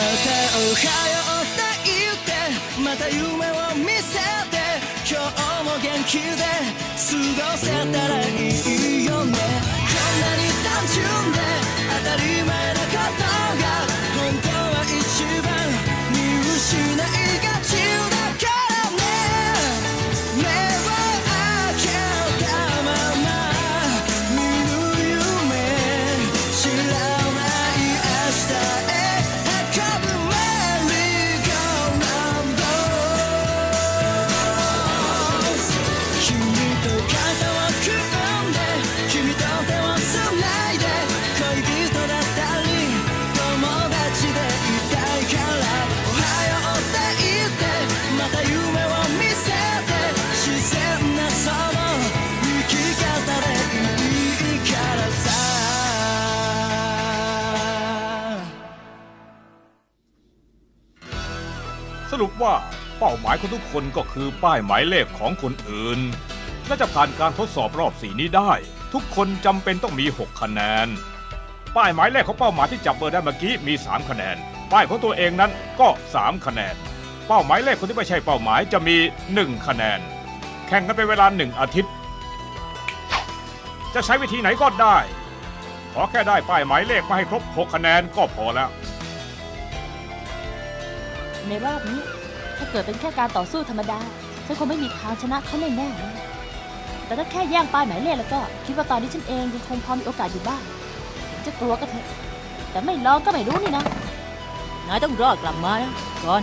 またおはようって言ってまた夢を見せて今日も元気で過ごせたらいいよね。こんなに単純で当たり前 รุปว่าเป้าหมายของทุกคนก็คือป้ายหมายเลขของคนอื่น และจะผ่านการทดสอบรอบสีนี้ได้ ทุกคนจำเป็นต้องมี 6 คะแนน ป้ายหมายเลขของเป้าหมายที่จับเบอร์ได้เมื่อกี้มี 3 คะแนน ป้ายของตัวเองนั้นก็ 3 คะแนน เป้าหมายเลขคนที่ไม่ใช่เป้าหมายจะมี 1 คะแนน แข่งกันเป็นเวลา 1 อาทิตย์ จะใช้วิธีไหนก็ได้ ขอแค่ได้ป้ายหมายเลขมาให้ครบ 6 คะแนนก็พอแล้ว ในรอบนี้ ถ้าเกิดเป็นแค่การต่อสู้ธรรมดา ฉันคงไม่มีทางชนะเขาแน่ๆเลยแต่ถ้าแค่แย่งป้ายหมายเลขแล้วก็ คิดว่าตอนนี้ฉันเองยังคงพอมีโอกาสอยู่บ้าง จะกลัวก็เถอะ แต่ไม่ลองก็ไม่รู้นี่นะนายต้องรอดกลับมานะก่อน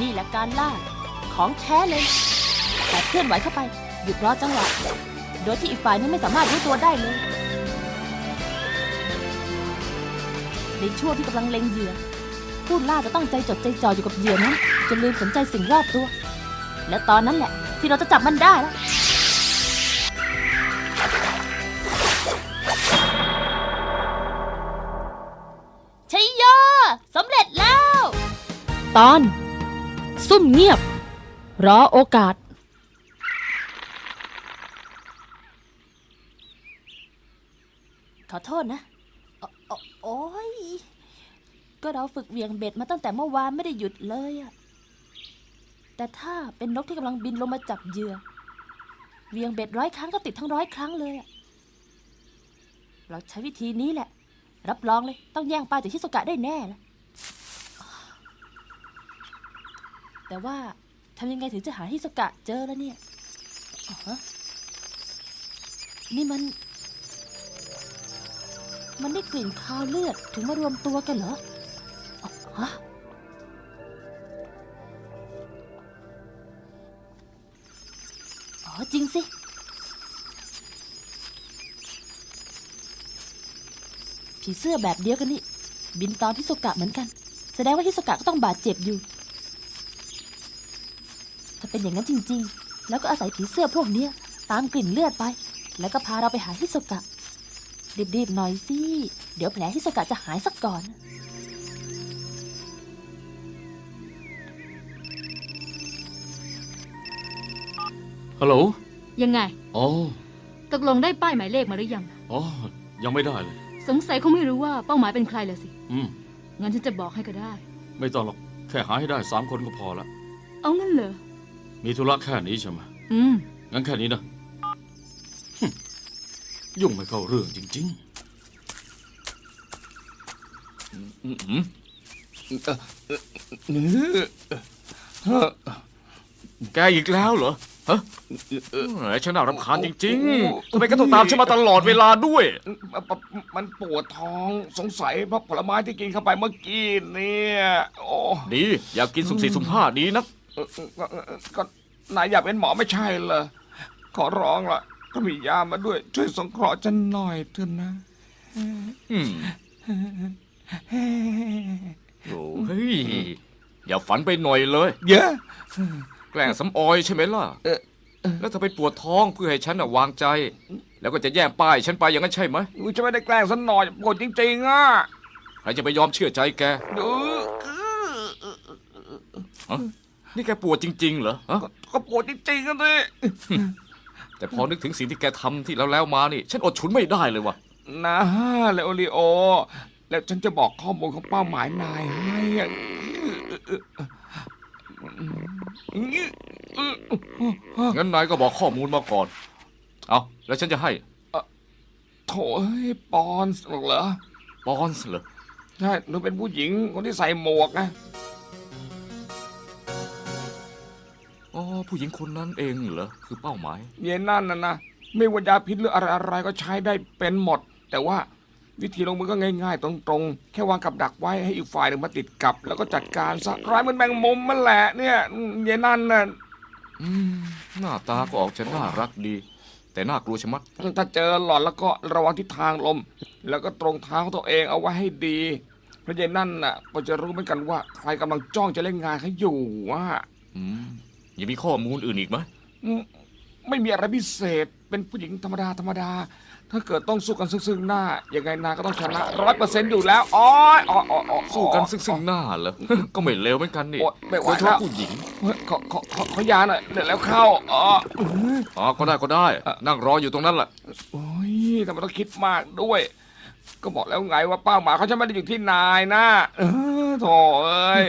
นี่แหละการล่า ของแท้เลย แต่เคลื่อนไหวเข้าไป หยุดรอจังหวะ โดยที่อีกฝ่ายนั้นไม่สามารถรู้ตัวได้เลย ในช่วงที่กำลังเล็งเหยื่อผู้ล่าจะต้องใจจดใจจ่ออยู่กับเหยื่อนั้นจนลืมสนใจสิ่งรอบตัว และตอนนั้นแหละ ที่เราจะจับมันได้แล้วชัยโยสำเร็จแล้ว ตอน ซุ่มเงียบ รอโอกาส ขอโทษนะโอโอโอ้ยก็เราฝึกเหวียงเบ็ดมาตั้งแต่เมื่อวานไม่ได้หยุดเลยอะแต่ถ้าเป็นนกที่กำลังบินลงมาจับเหยื่อเหวียงเบ็ดร้อยครั้งก็ติดทั้งร้อยครั้งเลยอะเราใช้วิธีนี้แหละ รับรองเลย ต้องแย่งปลาจากฮิโซกะได้แน่ละแต่ว่า ทำยังไงถึงจะหาฮิโซกะเจอแล้วเนี่ยอ๋อนี่มัน มันได้กลิ่นคาวเลือดถึงมารวมตัวกันเหรอฮะอ๋อจริงสิผีเสื้อแบบเดียวกันนี่ บินตามฮิโซกะเหมือนกัน แสดงว่าฮิโซกะก็ต้องบาดเจ็บอยู่ เป็นอย่างนั้นจริงๆ แล้วก็อาศัยผีเสื้อพวกเนี้ยตามกลิ่นเลือดไป แล้วก็พาเราไปหาฮิโซกะ รีบๆหน่อยสิ เดี๋ยวแผลฮิโซกะจะหายสักก่อน ฮัลโหล ยังไง อ๋อ ตกลงได้ป้ายหมายเลขมาหรือยัง อ๋อ ยังไม่ได้เลย สงสัยคงไม่รู้ว่าเป้าหมายเป็นใครเลยสิ อืม งั้นฉันจะบอกให้ก็ได้ ไม่ต้องหรอก แค่หาให้ได้สามคนก็พอละ เอางั้นเหรอ มีธุระแค่นี้ใช่ไหมอืม งั้นแค่นี้นะฮึ่มยุ่งไม่เข้าเรื่องจริงๆอืมอืมอืมเอ่อแกอีกแล้วเหรอฮะเอ้ยฉันน่ารำคาญจริงๆทำไมแกต้องตามฉันมาตลอดเวลาด้วย มันปวดท้องสงสัยเพราะผลไม้ที่กินเข้าไปเมื่อกี้เนี่ย โอ้ ดี อยากกินสุ่มสี่สุ่มห้าดีนัก ก็นายอยากเป็นหมอไม่ใช่เหรอขอร้องละถ้ามียามาด้วย ช่วยสงเคราะห์ฉันหน่อยเถอะนะอืมโอ้เฮ้ยอย่าฝันไปหน่อยเลยเยอะแกล้งสำออยใช่ไหมล่ะแล้วเธอไปปวดท้องเพื่อให้ฉันน่ะวางใจ แล้วก็จะแย่งป้ายฉันไปอย่างนั้นใช่ไหมอุ๊ยจะไม่ได้แกล้งสักหน่อยปวดจริงๆอะใครจะไปยอมเชื่อใจแก นี่แกปวดจริง ๆ เหรอฮะก็ก็ปวดจริงๆกันเลยแต่พอนึกถึงสิ่งที่แกทำที่แล้วแล้วๆมานี่ ฉันอดฉุนไม่ได้เลยว่ะ นะเลโอริโอ แล้วฉันจะบอกข้อมูลของเป้าหมายนายให้อะงั้นนายก็บอกข้อมูลมาก่อน เอาแล้วฉันจะให้โถ่เอ้ยปอนส์เหรอ ปอนส์เหรอ ใช่หนูเป็นผู้หญิงคนที่ใส่หมวกนะ อ๋อผู้หญิงคนนั้นเองเหรอคือเป้าหมาย เย็นนั่นนะนะไม่ว่ายาพิษหรืออะไรอะไรๆก็ใช้ได้เป็นหมด แต่ว่าวิธีลงมือก็ง่าย ๆ ตรงๆ แค่วางกับดักไว้ให้อีกฝ่ายหนึ่งมาติดกับ แล้วก็จัดการซะร้ายเหมันแมงมุมมันแหละเนี่ยเย็นนั่นน่ะอืมหน้าตาก็ออกจะน่ารักดี แต่น่ากลัวชะมัด ถ้าเจอหลอนแล้วก็ระวังทิศทางลม แล้วก็ตรงเท้าของตัวเองเอาไว้ให้ดีเพราะเย็นนั่นน่ะก็จะรู้เหมือนกันว่า ใครกำลังจ้องจะเล่นงานเขาอยู่ว่า อืม ยังมีข้อมูลอื่นอีกไหมอืมไม่มีอะไรพิเศษ เป็นผู้หญิงธรรมดาธรรมดา ถ้าเกิดต้องสู้กันซึ่งๆหน้า ยังไงนาก็ต้องชนะร้อยเปอร์เซ็นต์อยู่แล้วอ๋อยอ๋ออ๋ออ๋อสู้กันซึ่งซึ่งหน้าเหรอ ก็ไม่เลวเหมือนกันนี่โอ๊ยไม่ไหวโดยเฉพาะแล้วผู้หญิงเฮ้ยขอขอขอขอยาหน่อยเดี๋ยวแล้วเข้าอ๋ออื้ออ๋อก็ได้ก็ได้ นั่งรออยู่ตรงนั้นแหละโอ้ยทำไมต้องคิดมากด้วย ก็บอกแล้วไงว่าเป้าหมายเขาจะไม่ได้อยู่ที่นายนะเออโถเอ้ย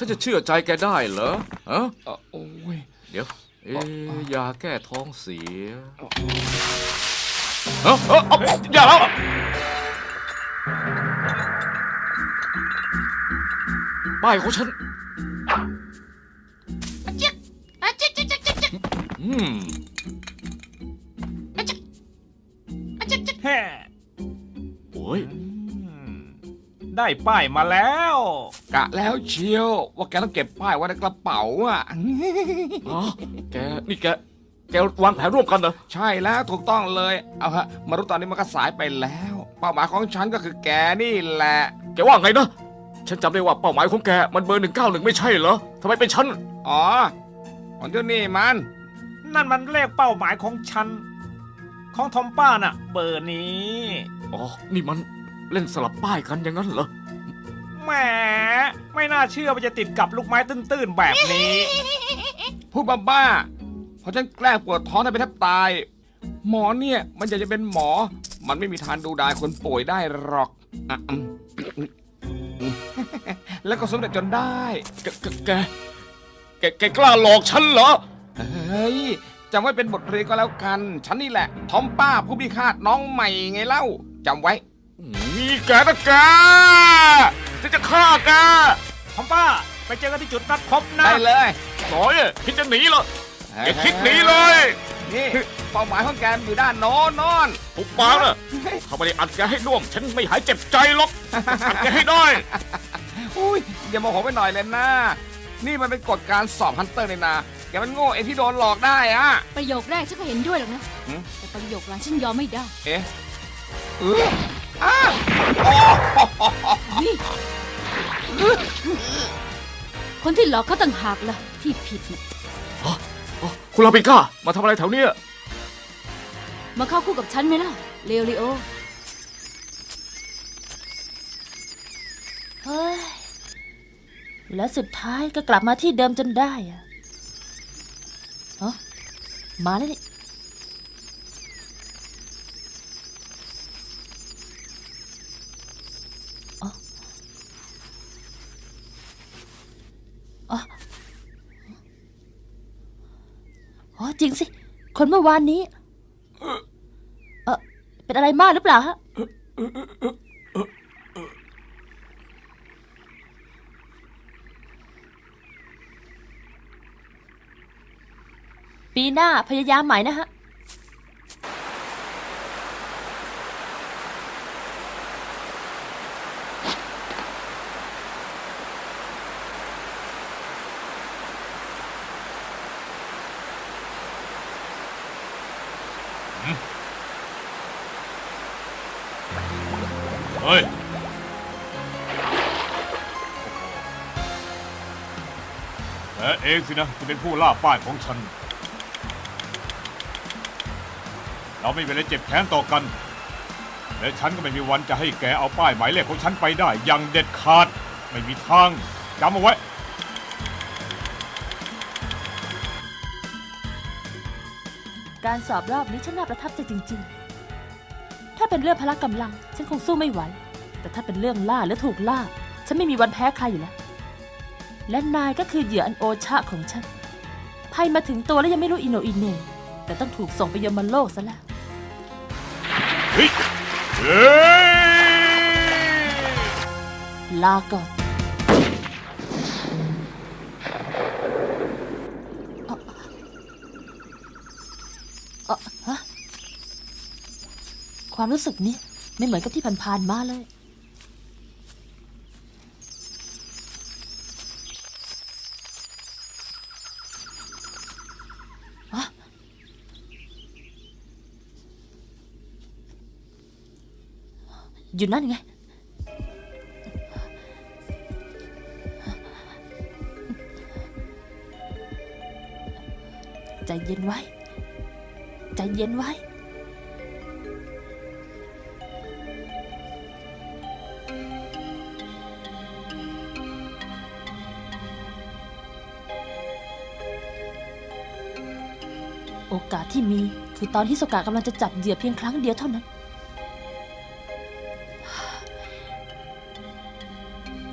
ฉันจะเชื่อใจแกได้เหรอฮะเอ่อโอ้ย เดี๋ยว เอ๊ะยาแก้ท้องเสียเอ้าเอ้าเอาอย่าแล้วป้ายของฉันอืมแฮ่ โอ้ย ได้ป้ายมาแล้ว กะแล้วเชียว ว่าแกต้องเก็บป้ายไว้ในกระเป๋าอะ อ๋อแกนี่แกแกวางแผนร่วมกันเหรอ ใช่แล้วถูกต้องเลย เอาฮะ มารู้ตอนนี้มันก็สายไปแล้ว เป้าหมายของฉันก็คือแกนี่แหละ แกว่าไงนะ ฉันจำได้ว่าเป้าหมายของแกมันเบอร์หนึ่งเก้าหนึ่งไม่ใช่เหรอทำไมเป็นฉัน อ๋อของเจ้านี่มัน นั่นมันเลขเป้าหมายของฉัน ของทอมป้าน่ะ เบอร์นี้ อ๋อ นี่มัน เล่นสลับป้ายกันอย่างนั้นเหรอ แหม ไม่น่าเชื่อว่าจะติดกับลูกไม้ตื้นๆแบบนี้ พูดบ้าๆเพราะฉันแกล้งปวดท้องให้ไปแทบตาย หมอเนี่ยมันอยากจะเป็นหมอ มันไม่มีทางดูดายคนป่วยได้หรอกอะอืมอืมแล้วก็สำเร็จจนได้ แกแกแกแกแกกล้าหลอกฉันเหรอ เฮ้ยจำไว้เป็นบทเรียนก็แล้วกัน ฉันนี่แหละ ทอมป้าผู้พิฆาตน้องใหม่ไงเล่าจำไว้ นี่แกนะแกฉันจะฆ่าแกทอมป้า ไปเจอกันที่จุดนัดพบนะได้เลยน้อยคิดจะหนีเหรอแกคิดหนีเลย นี่เป้าหมายของแกอยู่ด้านโน้นโนอนปุบปากนะถ้าไม่ได้อัดแกให้น่วม ฉันไม่หายเจ็บใจหรอกอัดแกให้ได้อุ้ยอย่าโมโหไปหน่อยเลยนะ นี่มันเป็นกฎการสอบฮันเตอร์เลยนะแกมันโง่เองที่โดนหลอกได้อะประโยคแรกฉันก็เห็นด้วยหรอกนะหืมแต่ประโยคหลังฉันยอมไม่ได้ เอ๊ะเอออ้าโอ้นี่คนที่หลอกเขาต่างหากล่ะ ที่ผิดน่ะคุณลาปิก้ามาทำอะไรแถวเนี้ยมาเข้าคู่กับฉันไหมล่ะ เลโอริโอ เฮ้ย แล้วสุดท้ายก็กลับมาที่เดิมจนได้อะเอ้ามาแล้วนี่อ๋ออ๋ออ๋อ จริงสิ คนเมื่อวานนี้ เออเป็นอะไรมากหรือเปล่าฮะ ปีหน้าพยายามใหม่นะฮะ เองสินะที่เป็นผู้ล่าป้ายของฉัน เราไม่เป็นไรเจ็บแค้นต่อกัน และฉันก็ไม่มีวันจะให้แกเอาป้ายหมายเลขของฉันไปได้ อย่างเด็ดขาด ไม่มีทางจำเอาไว้การสอบรอบนี้ฉันน่าประทับใจจริง ๆ ถ้าเป็นเรื่องพละกำลัง ฉันคงสู้ไม่ไหว แต่ถ้าเป็นเรื่องล่าหรือถูกล่า ฉันไม่มีวันแพ้ใครอยู่แล้ว และนายก็คือเหยื่ออันโอชะของฉันภัยมาถึงตัวแล้วยังไม่รู้อิโหนอิเหน่แต่ต้องถูกส่งไปยมโลกซะแล้วเฮ้ยเฮ้ยลาก่อนเอ่อเอ่อฮะความรู้สึกนี้ไม่เหมือนกับที่ผ่านๆมาเลย อยู่นั่นไง ใจเย็นไว้ ใจเย็นไว้ โอกาสที่มีคือตอนฮิโซกะกำลังจะจับเหยื่อเพียงครั้งเดียวเท่านั้น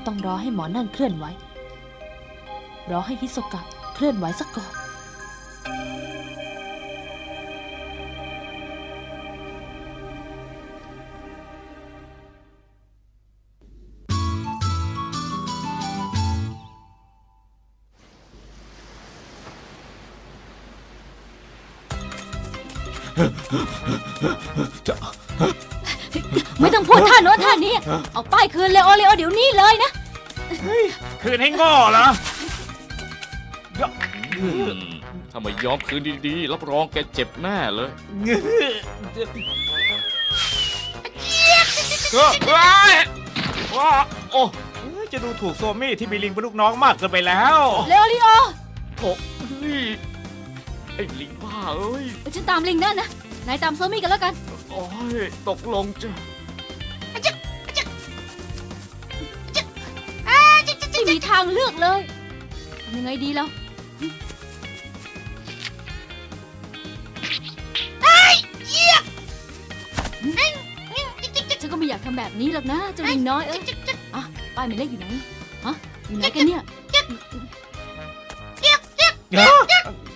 ต้องรอให้หมอนั่นเคลื่อนไหวรอให้ฮิโซกะเคลื่อนไหวสักก่อน น้นท่านี้เอาป้ายคืนเลโอเลโอเดี๋ยวนี้เลยนะ คืนให้ง้อเหรออืมถ้าไม่ยอมคืนดีๆ รับรองแกเจ็บแน่เลยเฮ้ยว้าโอ้เอ้ยจะดูถูกโซมี่ที่มีลิงเป็นลูกน้องมากเกินไปแล้วเลโอเลโอโอ้เฮ้ยไอ้ลิงบ้าเอ้ยฉันตามลิงนั่นนะนายตามโซมี่กันแล้วกัน โอ้ยตกลงจ้ะ ม่มีทางเลือกเลยทำยังไงดีแล้วฉันก็ไม่อยากทำแบบนี้หรอกนะเจ้าลิงน้อยเอ้ยอะป้ายหมายเลขอยู่ไหนฮะอยู่ไหนกันเนี่ย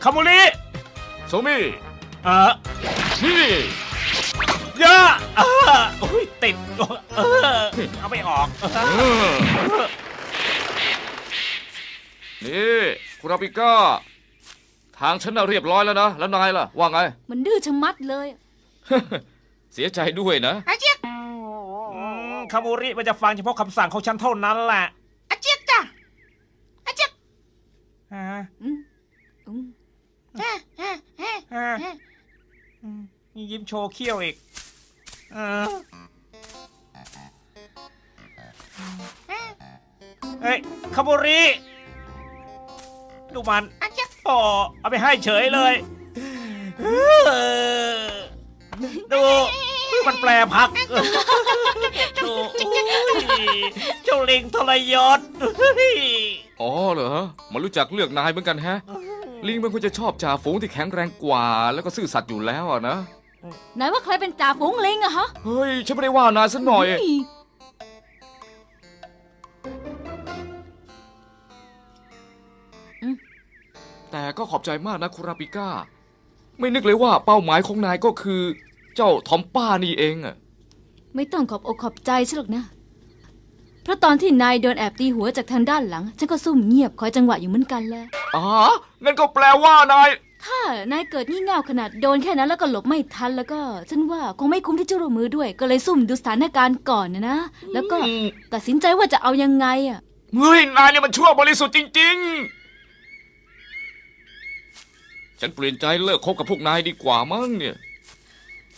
คาโมริโซมี่เออนี่เยอะเออโอ้ยติดเออเอาไม่ออก เออ นี่คุณราปิก้า ทางฉันน่ะเรียบร้อยแล้วนะ แล้วนายล่ะ ว่าไง มันดื้อชะมัดเลย เสียใจด้วยนะอืมคาโมริมันจะฟังเฉพาะคำสั่งของฉันเท่านั้นแหละอาเจี๊ยจ้ะอาเจี๊ยอืมอืมยิ้มโชว์เขี้ยวอีกเออเฮ้ยคาโมริ ดูมันโอ้เอาไปให้เฉยเลยดูมันแปลพักดูเจ้าลิงทรยศอ๋อเหรอมันรู้จักเลือกนายเหมือนกันแฮะ ลิงมันควรจะชอบจ่าฝูงที่แข็งแรงกว่า แล้วก็ซื่อสัตย์อยู่แล้วอะนะนายว่าใครเป็นจ่าฝูงลิงอะฮะ เฮ้ย ฉันไม่ได้ว่านายสักหน่อย แต่ก็ขอบใจมากนะคุราปิก้า ไม่นึกเลยว่าเป้าหมายของนายก็คือ เจ้าทอมป้านี่เองอะไม่ต้องขอบอกขอบใจฉันหรอกนะ เพราะตอนที่นายโดนแอบตีหัวจากทางด้านหลัง ฉันก็ซุ่มเงียบคอยจังหวะอยู่เหมือนกันแหละอ๋องั้นก็แปลว่านาย ถ้านายเกิดงี่เง่าขนาดโดนแค่นั้นแล้วก็หลบไม่ทันแล้วก็ ฉันว่าคงไม่คุ้มที่จะร่วมมือด้วย ก็เลยซุ่มดูสถานการณ์ก่อนนะนะ แล้วก็อืมตัดสินใจว่าจะเอายังไงอะเฮ้ยนายเนี่ยมันชั่วบริสุทธิ์จริง ๆ ฉันเปลี่ยนใจเลิกคบกับพวกนายดีกว่ามั้งเนี่ย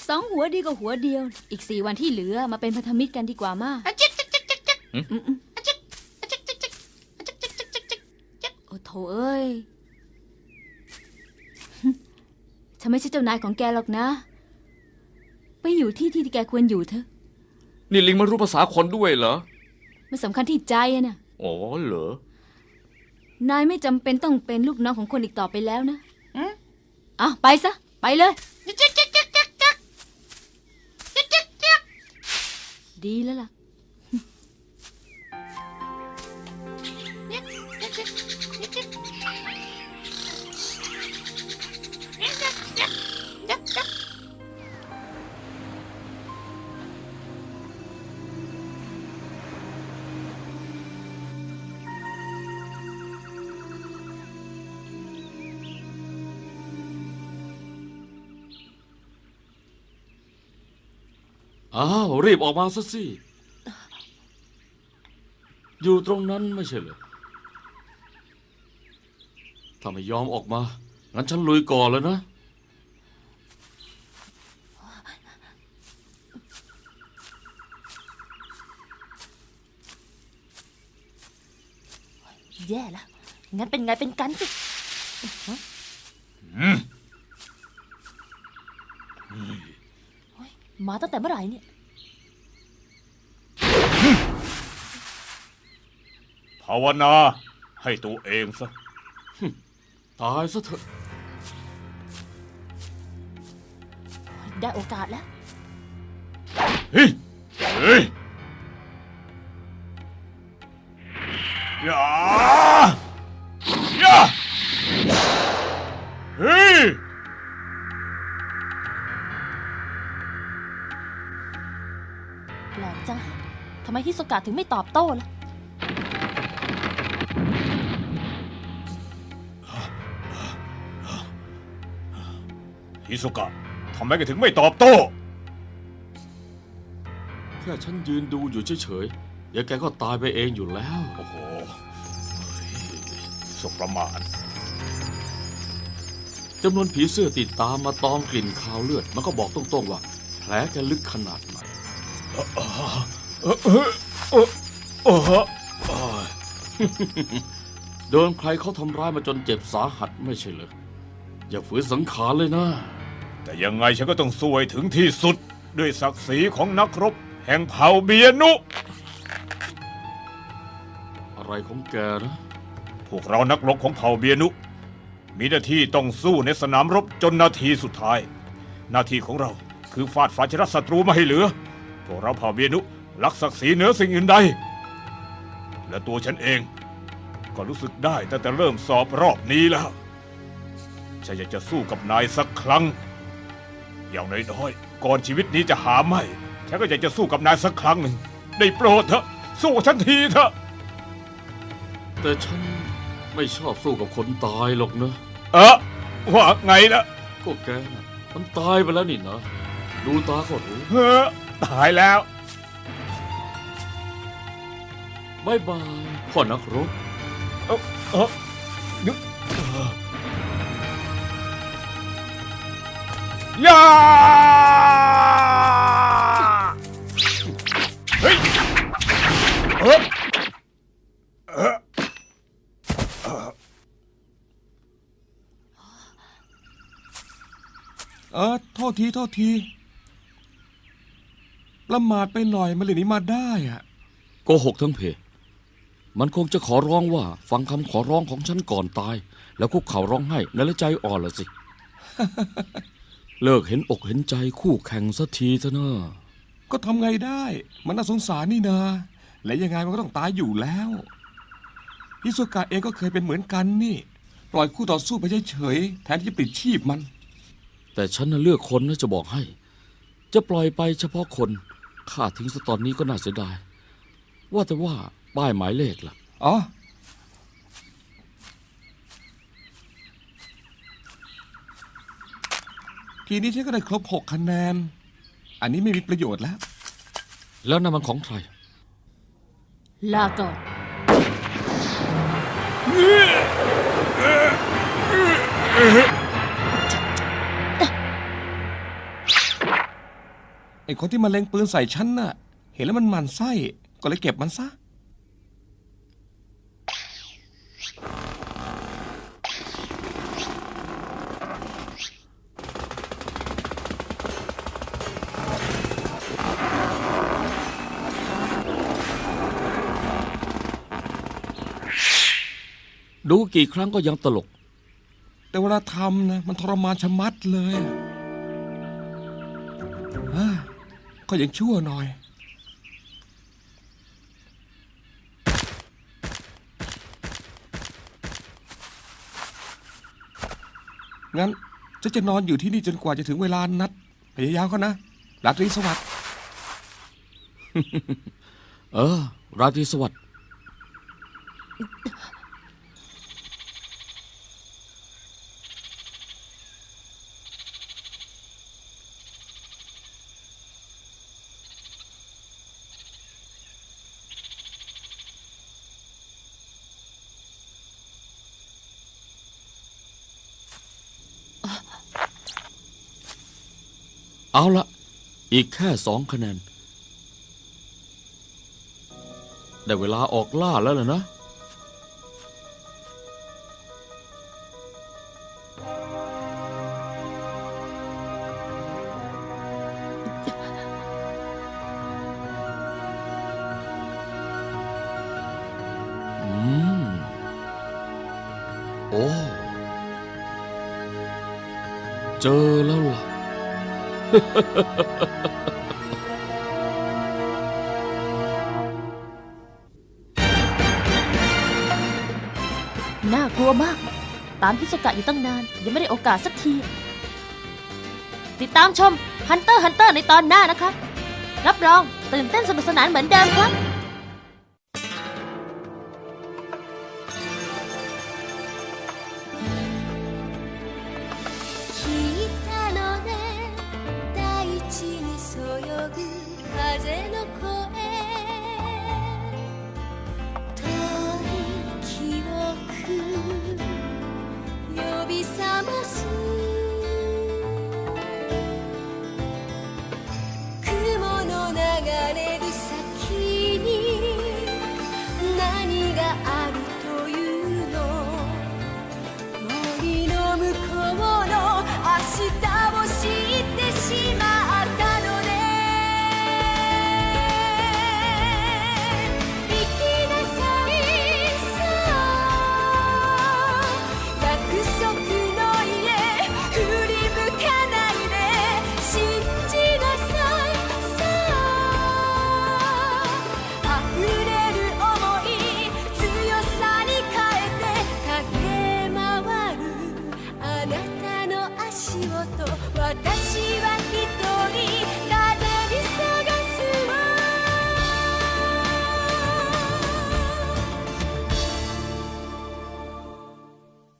สองหัวดีกว่าหัวเดียว อีกสี่วันที่เหลือมาเป็นพันธมิตรกันดีกว่ามาหืมอืมๆโอ้โถเอ้ย ฉันไม่ใช่เจ้านายของแกหรอกนะ ไปอยู่ที่ที่ที่แกควรอยู่เถอะ นี่ลิงมันรู้ภาษาคนด้วยเหรอ มันสำคัญที่ใจอะนะอ๋อเหรอ นายไม่จำเป็นต้องเป็นลูกน้องของคนอีกต่อไปแล้วนะ อะไปซะ ไปเลยดีแล้วล่ะ อ้าว รีบออกมาซะสิ อยู่ตรงนั้นไม่ใช่เหรอ ถ้าไม่ยอมออกมา งั้นฉันลุยก่อนแล้วนะ แย่แล้ว งั้นเป็นไงเป็นกันสิโอ๊ยมาตั้งแต่เมื่อไหร่เนี่ยาวนาให้ตัวเองซะ ตายซะเถอะ ได้โอกาสแล้ว เฮ้ย เฮ้ยอย่าอย่าเฮ้ย แปลกจังทำไมฮิโซกะถึงไม่ตอบโต้ล่ะ ฮิสุกะทำไมแกถึงไม่ตอบโต้ แค่ฉันยืนดูอยู่เฉยๆ เดี๋ยวแกก็ตายไปเองอยู่แล้ว โอ้โหสบประมาทจำนวนผีเสื้อติดตามมาตอมกลิ่นคาวเลือด มันก็บอกตรงๆว่า แผลแกลึกขนาดไหนโอ้โหโดนใครเขาทำร้ายมาจนเจ็บสาหัสไม่ใช่เหรออย่าฝืนสังขารเลยนะ แต่ยังไงฉันก็ต้องสู้ให้ถึงที่สุด ด้วยศักดิ์ศรีของนักรบ แห่งเผ่าเบียนุ อะไรของแกนะพวกเรานักรบของเผ่าเบียนุ มีหน้าที่ต้องสู้ในสนามรบจนนาทีสุดท้าย หน้าที่ของเราคือฟาดฟันชนะศัตรูไม่ให้เหลือ พวกเราเผ่าเบียนุรักศักดิ์ศรีเหนือสิ่งอื่นใด และตัวฉันเอง ก็รู้สึกได้ตั้งแต่เริ่มสอบรอบนี้แล้ว ฉันอยากจะสู้กับนายสักครั้ง อย่างน้อยๆก่อนชีวิตนี้จะหาไม่ ฉันก็อยากจะสู้กับนายสักครั้งหนึ่งได้โปรดเถอะ สู้กับฉันทีเถอะ แต่ฉันไม่ชอบสู้กับคนตายหรอกนะ เออว่าไงนะก็แกน่ะมันตายไปแล้วนี่นะ ดูตาก็รู้เฮ้อตายแล้วบายบายพ่อนักรบ เออเออ ย่าเฮ้ยเออเออเออโทษที โทษทีประมาทไปหน่อยมันเลยหนี้มาได้อะโกหกทั้งเพ มันคงจะขอร้องว่า ฟังคำขอร้องของฉันก่อนตาย แล้วคุกเข่าร้องไห้นั่นละใจอ่อนละสิ เลิกเห็นอกเห็นใจคู่แข่งสักทีเถอะนะก็ทำไงได้ มันน่าสงสารนี่นา และยังไงมันก็ต้องตายอยู่แล้วฮิโซกะเองก็เคยเป็นเหมือนกันนี่ ปล่อยคู่ต่อสู้ไปเฉยๆแทนที่จะปลิดชีพมัน แต่ฉันน่ะเลือกคนนะจะบอกให้ จะปล่อยไปเฉพาะคนฆ่าทิ้งซะตอนนี้ก็น่าเสียดาย ว่าแต่ว่าป้ายหมายเลขล่ะอ๋อ ทีนี้ฉันก็ได้ครบหกคะแนน อันนี้ไม่มีประโยชน์แล้ว แล้วนั่นมันของใคร ลาก่อน ไอ้คนที่มาเล็งปืนใส่ฉันน่ะ เห็นแล้วมันหมันไส้ ก็เลยเก็บมันซะ ดูกี่ครั้งก็ยังตลก แต่เวลาทำนะมันทรมานชะมัดเลยเฮ้ยก็ยังชั่วหน่อย งั้นฉันจะนอนอยู่ที่นี่จนกว่าจะถึงเวลานัดพยายามเขานะราตรีสวัสดิ์เออ ราตรีสวัสดิ์ เอาละอีกแค่สองคะแนน ได้เวลาออกล่าแล้วล่ะนะ น่ากลัวมาก ตามฮิสกะอยู่ตั้งนาน ยังไม่ได้โอกาสสักที ติดตามชม Hunter Hunter ในตอนหน้านะครับรับรองตื่นเต้นสนุกสนานเหมือนเดิมครับ